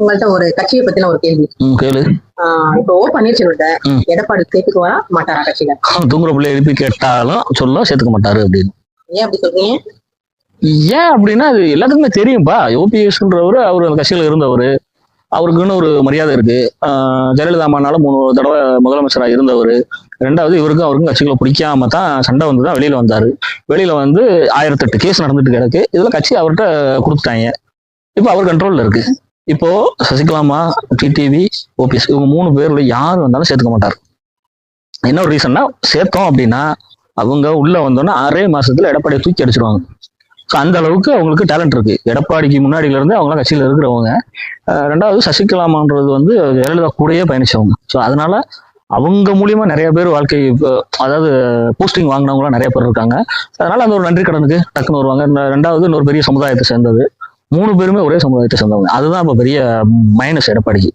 உங்கள்ட்ட ஒரு கட்சியை பத்தின ஒரு கேள்வி. கேளு. இப்போ ஓ பன்னீர்செல்வத்தை. எடப்பாடி சேர்த்துக்குவா மாட்டாரா கட்சியில? தூங்குற பிள்ளை எழுப்பி கேட்டாலும் சொல்ல சேர்த்துக்க மாட்டாரு அப்படின்னு. ஏன் அப்படி சொல்றீங்க? ஏன் அப்படின்னா அது எல்லாத்துக்குமே தெரியும்பா. ஓபிஎஸ்ன்றவர் அவர் அந்த கட்சியில் இருந்தவர். அவருக்குன்னு ஒரு மரியாதை இருக்கு. ஜெயலலிதா அம்மானால மூணு தடவை முதலமைச்சராக இருந்தவர். ரெண்டாவது இவருக்கும் அவருக்கும் கட்சிகளை பிடிக்காம தான் சண்டை வந்து தான் வெளியில வந்தாரு. வெளியில வந்து ஆயிரத்தெட்டு கேஸ் நடந்துட்டு கிடக்கு. இதுல கட்சி அவர்கிட்ட கொடுத்துட்டாங்க. இப்போ அவர் கண்ட்ரோல்ல இருக்கு. இப்போ சசிகலாமா டிடிவி ஓபிஎஸ் இவங்க மூணு பேர்ல யார் வந்தாலும் சேர்த்துக்க மாட்டார். என்ன ஒரு ரீசன்னா சேர்த்தோம் அப்படின்னா அவங்க உள்ள வந்தோன்னா ஆறே மாசத்துல எடப்பாடியை தூக்கி அடிச்சிருவாங்க. ஸோ அந்த அளவுக்கு அவங்களுக்கு டேலண்ட் இருக்கு. எடப்பாடிக்கு முன்னாடியில இருந்து அவங்களாம் கட்சியில் இருக்கிறவங்க. ரெண்டாவது சசிகலாமான்றது வந்து ஜெயலலிதா கூடயே பயணிச்சவங்க. ஸோ அதனால அவங்க மூலியமா நிறைய பேர் வாழ்க்கை இப்போ, அதாவது போஸ்டிங் வாங்கினவங்களாம் நிறைய பேர் இருக்காங்க. அதனால அந்த ஒரு நன்றி கடனுக்கு டக்குன்னு வருவாங்க. ரெண்டாவது இன்னொரு பெரிய சமுதாயத்தை சேர்ந்தது. மூணு பேருமே ஒரே சமுதாயத்தை சேர்ந்தவங்க. அதுதான் இப்போ பெரிய மைனஸ் எடப்பாடிக்கு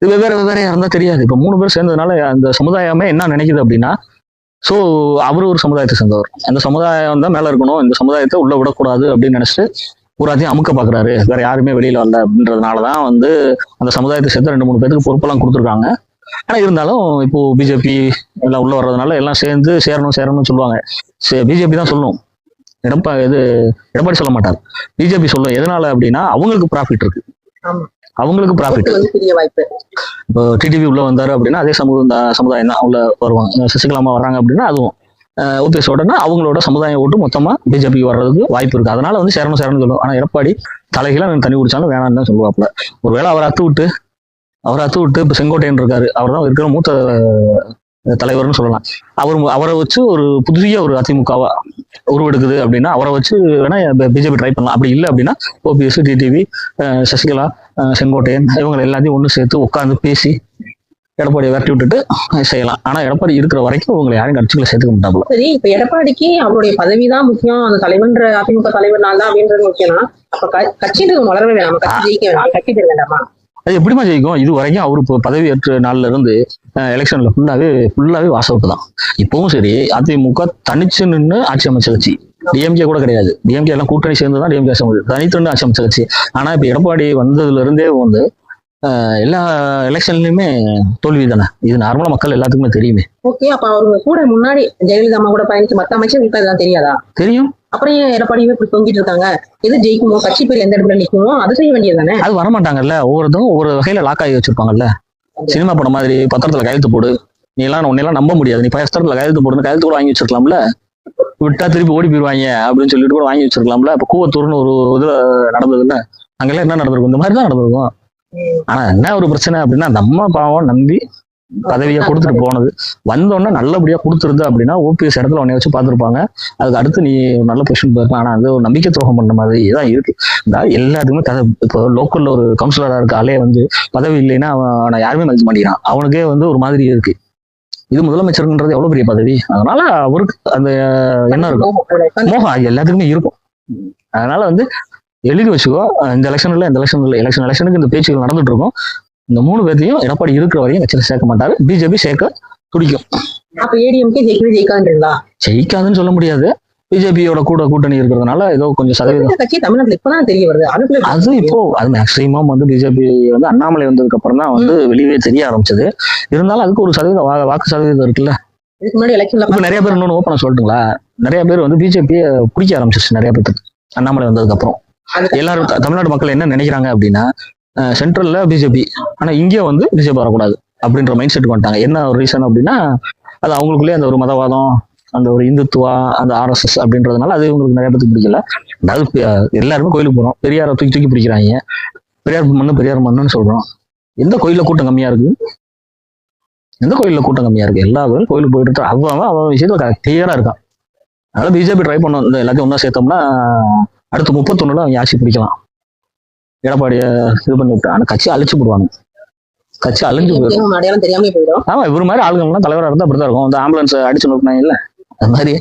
இது வெவ்வேறு வெவ்வேறு இருந்தா தெரியாது. இப்போ மூணு பேர் சேர்ந்ததுனால அந்த சமுதாயமே என்ன நினைக்குது அப்படின்னா ஸோ அவர் ஒரு சமுதாயத்தை சேர்ந்தவர். அந்த சமுதாயம் தான் மேல இருக்கணும். இந்த சமுதாயத்தை உள்ள விடக்கூடாது அப்படின்னு நினச்சிட்டு ஒரு அதையும் அமுக்க பாக்குறாரு. வேற யாருமே வெளியில வரல அப்படின்றதுனால தான் வந்து அந்த சமுதாயத்தை சேர்த்து ரெண்டு மூணு பேருக்கு பொறுப்பெல்லாம் கொடுத்துருக்காங்க. ஆனா இருந்தாலும் இப்போ பிஜேபி எல்லாம் உள்ள வர்றதுனால எல்லாம் சேர்ந்து சேரணும் சேரணும்னு சொல்லுவாங்க. பிஜேபி தான் சொல்லும் எடப்பா இது எடப்பாடி சொல்ல மாட்டார் பிஜேபி சொல்லும் எதனால அப்படின்னா அவங்களுக்கு ப்ராஃபிட் இருக்கு. அவங்களுக்கு ப்ராஃபிட் இப்போ டிடிவி உள்ள வந்தாரு அப்படின்னா அதே சமூக சமுதாயம் தான் உள்ள வருவாங்க. சசிகலாமா வர்றாங்க அப்படின்னா அதுவும். ஓபிஎஸ் உடனே அவங்களோட சமுதாயம் ஓட்டு மொத்தமா பிஜேபி வர்றதுக்கு வாய்ப்பு இருக்கு. அதனால வந்து சேரணும் சேரணும் சொல்லுவோம் ஆனா எடப்பாடி தலைகீழா நான் தண்ணி குடிச்சாலும் வேணாம்னு தான் சொல்லுவாப்புல. ஒருவேளை அவர் அத்து விட்டு அவர் அத்து விட்டு இப்போ செங்கோட்டையன் இருக்காரு. அவர் தான் இருக்கிற மூத்த தலைவர்னு சொல்லலாம். அவர் அவரை வச்சு ஒரு புதிய ஒரு அதிமுகவா உருவெடுக்குது அப்படின்னா அவரை வச்சு வேணா பிஜேபி ட்ரை பண்ணலாம். அப்படி இல்லை அப்படின்னா ஓபிஎஸ் டிடிவி சசிகலா செங்கோட்டையன் இவங்க எல்லாத்தையும் ஒன்று சேர்த்து உட்காந்து பேசி எடப்பாடியை விரட்டி விட்டுட்டு செய்யலாம். ஆனா எடப்பாடி இருக்கிற வரைக்கும் உங்களை யாரும் கட்சிகளை சேர்த்துக்க மாட்டாப்புல. சரி இப்ப எடப்பாடிக்கு அவருடைய பதவி தான் முக்கியம். அந்த தலைவன்ற அதிமுக தலைவர்னால தான் அப்படின்றது முக்கியம்னா அப்ப கட்சின்றது வளரவே வேணாம். கட்சி ஜெயிக்க வேணாம். கட்சி வேண்டாமா? அது எப்படிமா ஜெயிக்கும்? இது வரைக்கும் அவரு இப்போ பதவி ஏற்ற நாள்ல இருந்து எலெக்ஷன்ல ஃபுல்லாவே ஃபுல்லாவே வாஸ் அவுட் தான். இப்பவும் சரி அதிமுக தனிச்சு நின்று ஆட்சி அமைச்ச கட்சி. டிஎம்கே கூட கிடையாது. டிஎம்கே எல்லாம் கூட்டணி சேர்ந்து தான் டிஎம்கே ஆட்சி தனித்து நின்று ஆட்சி அமைச்ச கட்சி. ஆனா இப்ப எடப்பாடி வந்ததுல இருந்தே வந்து எல்லா எலெக்ஷன்லயுமே தோல்வி தானே? இது நார்மலா மக்கள் எல்லாத்துக்குமே தெரியுமே. ஓகே அப்ப அவங்க கூட முன்னாடி ஜெயலலிதா அம்மா கூட பயணிச்சு மத்த அமைச்சர்களுக்கு அதெல்லாம் தெரியாதா? தெரியும். அப்புறம் ஏன் எடப்பாடியுமே இப்படி தொங்கிட்டு இருக்காங்க? எது ஜெயிக்குமோ கட்சி பேர் எந்த இடத்துல நிக்குமோ அது செய்ய வேண்டியது தானே அது வரமாட்டாங்கல்ல. ஒவ்வொருத்தரும் ஒவ்வொரு வகையில லாக் ஆகி வச்சிருப்பாங்கல்ல. சினிமா படம் மாதிரி பத்திரத்துல கையெழுத்து போடு. நீ எல்லாம் உன்னையெல்லாம் நம்ப முடியாது. நீ பத்திரத்துல கையெழுத்து போடுன்னு கையெழுத்து கூட வாங்கி வச்சிருக்கலாம்ல. விட்டா திருப்பி ஓடி போயிருவாங்க அப்படின்னு சொல்லிட்டு கூட வாங்கி வச்சிருக்கலாம்ல. இப்ப கூவத்தூர்னு ஒரு இதுல நடந்ததுல்ல. அங்கெல்லாம் என்ன நடந்திருக்கும்? இந்த மாதிரி தான் நடந்திருக்கும் ஆனா என்ன ஒரு பிரச்சனை அப்படின்னா அந்த அம்மா பாவம் நம்பி பதவியை கொடுத்துட்டு போனது. வந்தோடனே நல்லபடியா கொடுத்துருந்த அப்படின்னா ஓபிஎஸ் இடத்துல உன்னை வச்சு பார்த்துருப்பாங்க. அதுக்கு அடுத்து நீ நல்ல பொசிஷன் போயிருக்கலாம் ஆனா அது ஒரு நம்பிக்கை துரோகம் பண்ண மாதிரி தான் இருக்கு. இந்த எல்லாத்துக்குமே கதை இப்போ லோக்கல்ல ஒரு கவுன்சிலரா இருக்க ஆளே வந்து பதவி இல்லைன்னா அவன் அவனை யாருமே மதிக்க மாட்டேங்கிறான். அவனுக்கே வந்து ஒரு மாதிரி இருக்கு. இது முதலமைச்சருன்றது எவ்வளவு பெரிய பதவி? அதனால அவருக்கு அந்த என்ன இருக்கும். மோகம் அது எல்லாத்துக்குமே இருக்கும். அதனால வந்து எழுதி வச்சுக்கோ. இந்த எலெக்ஷன் இல்லை இந்த எலெக்ஷன் இல்லை எலெக்ஷன் எலெக்ஷனுக்கு இந்த பேச்சுகள் நடந்துட்டு இருக்கும். இந்த மூணு பேர்த்தையும் எடப்பாடி இருக்கிற வரையும் கட்சியில் சேர்க்க மாட்டாரு. பிஜேபி சேர்க்க துடிக்கும். அப்ப ஏடிஎம்கே ஜெயிக்கவே ஜெயிக்காதுன்றீங்களா? ஜெயிக்காதுன்னு சொல்ல முடியாது. பிஜேபியோட கூட கூட்டணி இருக்கிறதுனால ஏதோ கொஞ்சம் சதவீதம். கட்சி தமிழ்நாட்டுல இப்பதான் தெரிய வருது? அது இப்போ அது மேக்சிமம் வந்து பிஜேபி வந்து அண்ணாமலை வந்ததுக்கு அப்புறம் தான் வந்து வெளியே தெரிய ஆரம்பிச்சது. இருந்தாலும் அதுக்கு ஒரு சதவீதம் வா- வாக்கு சதவீதம் இருக்குல்ல. இதுக்கு முன்னாடி எலெக்ஷன்ல நிறைய பேர் இன்னொன்று ஓப்பன சொல்லட்டுங்களா? நிறைய பேர் வந்து பிஜேபியை பிடிக்க ஆரம்பிச்சிருச்சு நிறைய பேருக்கு அண்ணாமலை வந்ததுக்கு அப்புறம் எல்லாரும் தமிழ்நாடு மக்கள் என்ன நினைக்கிறாங்க அப்படின்னா சென்ட்ரல்ல பிஜேபி ஆனா இங்கே வந்து பிஜேபி வரக்கூடாது அப்படின்ற மைண்ட் செட் வந்துட்டாங்க. என்ன ஒரு ரீசன் அப்படின்னா அது அவங்களுக்குள்ளே அந்த ஒரு மதவாதம் அந்த ஒரு இந்துத்துவா அந்த ஆர்எஸ்எஸ் அப்படின்றதுனால அது இவங்களுக்கு நிறைய பேருக்கு பிடிக்கல. அதாவது எல்லாருமே கோயிலுக்கு போகிறோம் பெரியாரை தூக்கி தூக்கி பிடிக்கிறாங்க. பெரியார் மண்ணு பெரியார் மண்ணுன்னு சொல்றோம். எந்த கோயில்ல கூட்டம் கம்மியா இருக்கு? எந்த கோயில்ல கூட்டம் கம்மியா இருக்கு? எல்லா கோயிலும் கோயிலுக்கு போயிட்டு இருக்கா. அவன் அவன் அவன் விஷயத்துல கிளியரா இருக்கான். அதனால பிஜேபி ட்ரை பண்ணும். இந்த எல்லாத்தையும் ஒன்றா சேர்த்தோம்னா அடுத்து முப்பத்தொன்னுல அவங்க ஆட்சி பிடிக்கலாம். எடப்பாடியை இது பண்ணி விட்டு ஆனா கட்சி அழிச்சு போடுவாங்க. கட்சி அழிஞ்சு போயிடும். தெரியாம போயிடும். ஆமா இவர் மாதிரி ஆளுங்கள்லாம் தலைவராக இருந்தா அப்படிதான் இருக்கும். இந்த ஆம்புலன்ஸ் அடிச்சு நோக்கினாங்க இல்ல. அது மாதிரி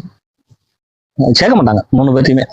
சேர்க்க மாட்டாங்க மூணு பேர்த்தையுமே.